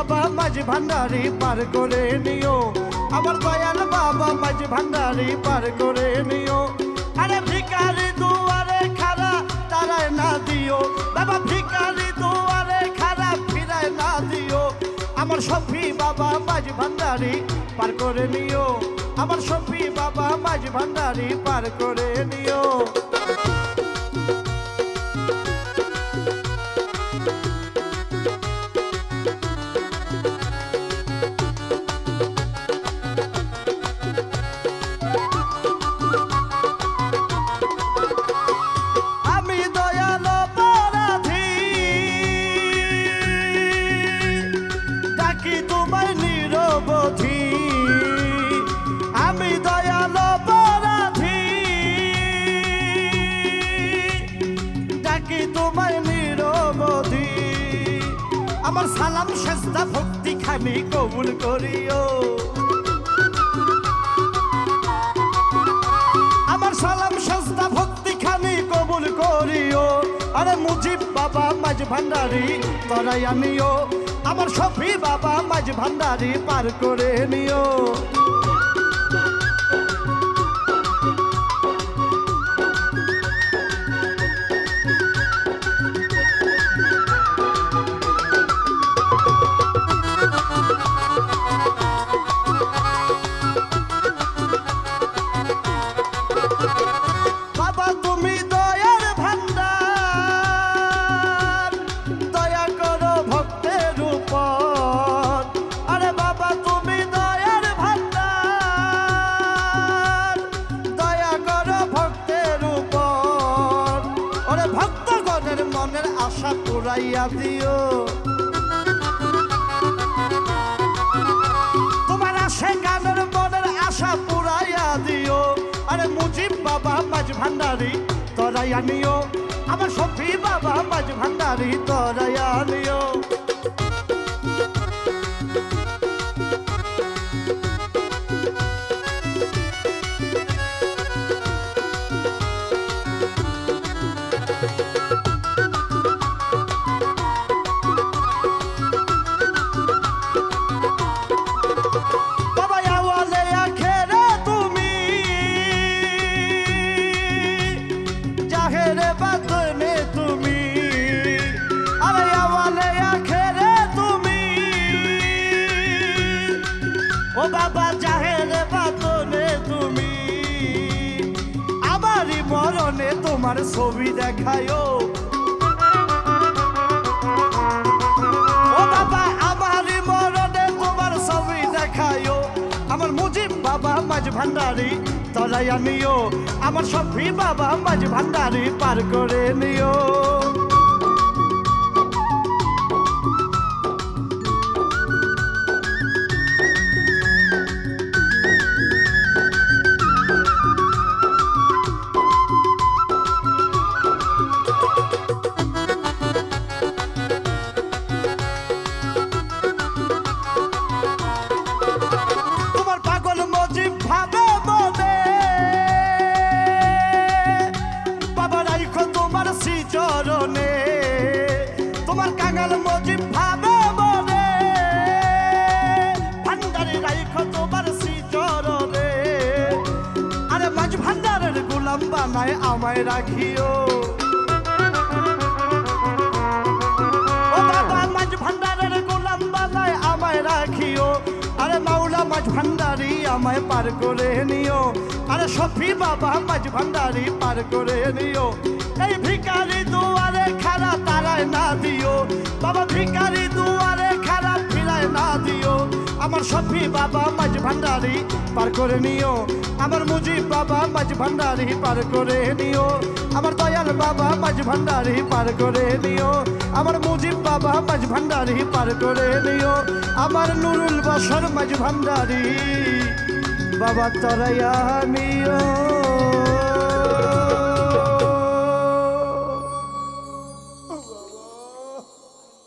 বাবা মাঝ ভান্ডারি পার করে নিও। আমার দয়াল বাবা মাঝ ভান্ডারি পার করে নিও। আরে ভিকারি দুয়ারে খারা তারায় না দিও। বাবা ভিকারি দুয়ারে খারা ফিরায় না দিও। আমার সফি বাবা মাঝ ভান্ডারি পার করে নিও। আমার সফি বাবা মাঝ ভান্ডারি পার করে নিও। আমার সালাম সেজদা, ভক্তি খানি কবুল করিও। আমার সালাম সস্তা ভক্তি খানি কবুল করিও। আরে মুজিব বাবা, মাঝ ভান্ডারি তরাই আমিও আমার সফি বাবা, মাঝ ভান্ডারি পার করে নিও। মনের আশা পুরাইয়া দিও। তোমার আশে গানের মনের আশা পুরাইয়া দিও। আরে মুজিব বাবা, মাঝ ভান্ডারি তরাইয়া নিও। আমার সফি বাবা, মাঝ ভান্ডারি তরাইয়া আনিও ও বাবা জাহেরে বাতনে তুমি, আমারই মরণে তোমার ছবি দেখায়ও ও বাবা, আমারই মরণে তোমার ছবি দেখায়ও আমার মুজিব বাবা মাঝ ভান্ডারি তলাই আনিও আমার সফি বাবা মাঝ ভান্ডারি পার করে নিও বানায় আমায় রাখিও। ও বাবা মাঝ ভান্ডারের গোলাম বানায় আমায় রাখিও। আরে মাওলা মাঝ ভান্ডারি আমায় পার করে নিও। আরে সফি বাবা মাঝ ভান্ডারি পার করে নিও। এই ভিকারি দুয়ারে খারা তারায় না দিও। বাবা ভিকারি দুয়ারে আমার সফি বাবা মাঝ ভান্ডারি পার করে নিও। আমার মুজিব বাবা মাঝ ভান্ডারি পার করে নিও। আমার দয়াল বাবা মাঝ ভান্ডারি পার করে নিও। আমার মুজিব বাবা মাঝ ভান্ডারি পার করে নিও। আমার নুরুল বসর মাঝ ভান্ডারি বাবা তরাইয়া নিও।